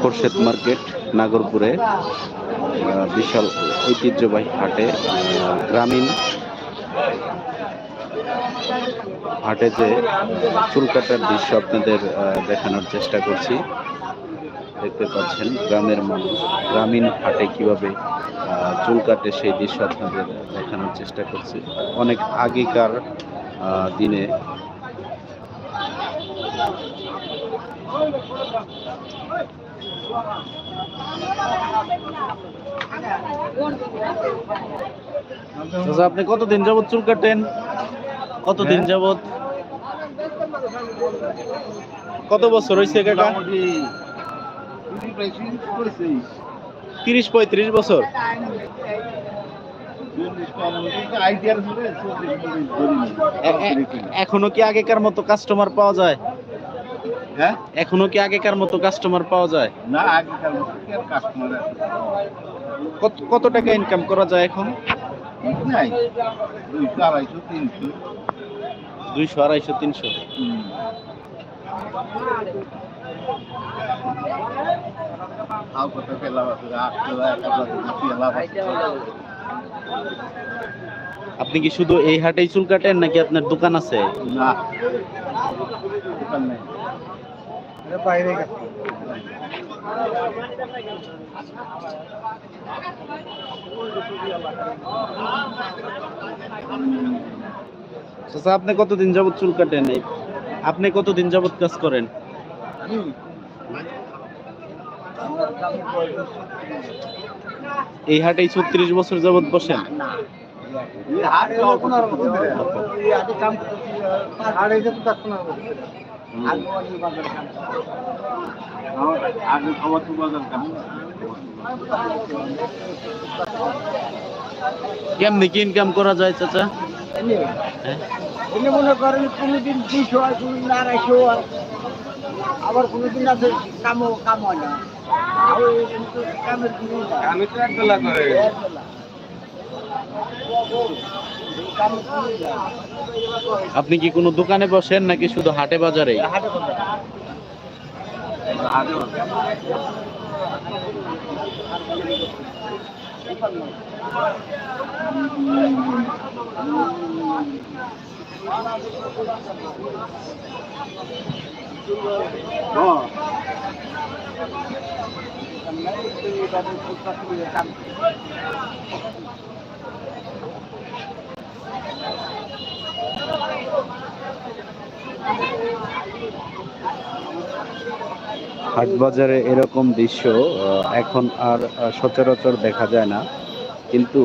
Khorshed market, নাগরপুরে বিশাল ঐতিহ্যবাহী হাটে গ্রামীণ হাটে যে চুল কাটার দৃশ্য আপনাদের দেখানোর চেষ্টা করছি। দেখতে পাচ্ছেন গ্রামের মানুষ, গ্রামীণ হাটে কীভাবে চুল কাটে সেই দৃশ্য আপনাদের দেখানোর চেষ্টা করছি। অনেক আগেকার দিনে আপনি কতদিন যাবত চুল কাটেন? কতদিন হ্যাঁ? যাবত কত বছর হয়েছে কাকা? তিরিশ পঁয়ত্রিশ বছর। এখনও কি আগেকার মতো কাস্টমার পাওয়া যায়? হ্যাঁ? এখনও কি আগেকার মতো কাস্টমার পাওয়া যায়? না আগেকার মতো কি আর কাস্টমার কত কত টাকা ইনকাম করা যায় এখন? নাই দুইশো আড়াইশো তিনশো। দুইশো আড়াইশো তিনশো। তাও কত আটশো পেলাম আপনি কি শুধু এই হাটেই চুল কাটেন নাকি আপনার দোকান আছে? না দোকান নেই। বাইরে চাচা আপনি কতদিন যাবত চুল কাটেন আপনি কতদিন যাবত কাজ করেন? এই হাটেই ছত্রিশ বছর যাবত বসেন? হাট কখন আর আগে কাম আড়াই যাতে থাকতো না। আগে খবর তো বাজার কাম কেমনি কি ইনকাম করা যায় চাচা? হ্যাঁ? মনে করেন কোনোদিন দুইশো হয় কোনোদিন আড়াইশো হয়। আবার কোনোদিন আছে কামও কাম হয় না। কামের আমি তো একবেলা করে। আপনি কি কোনো দোকানে বসেন নাকি শুধু হাটে বাজারে। হাটে বাজার। হাট বাজারে এরকম দৃশ্য এখন আর সচরাচর দেখা যায় না কিন্তু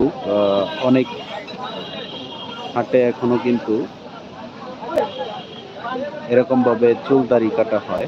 অনেক হাটে এখনও কিন্তু এরকম ভাবে চুল দাড়ি কাটা হয়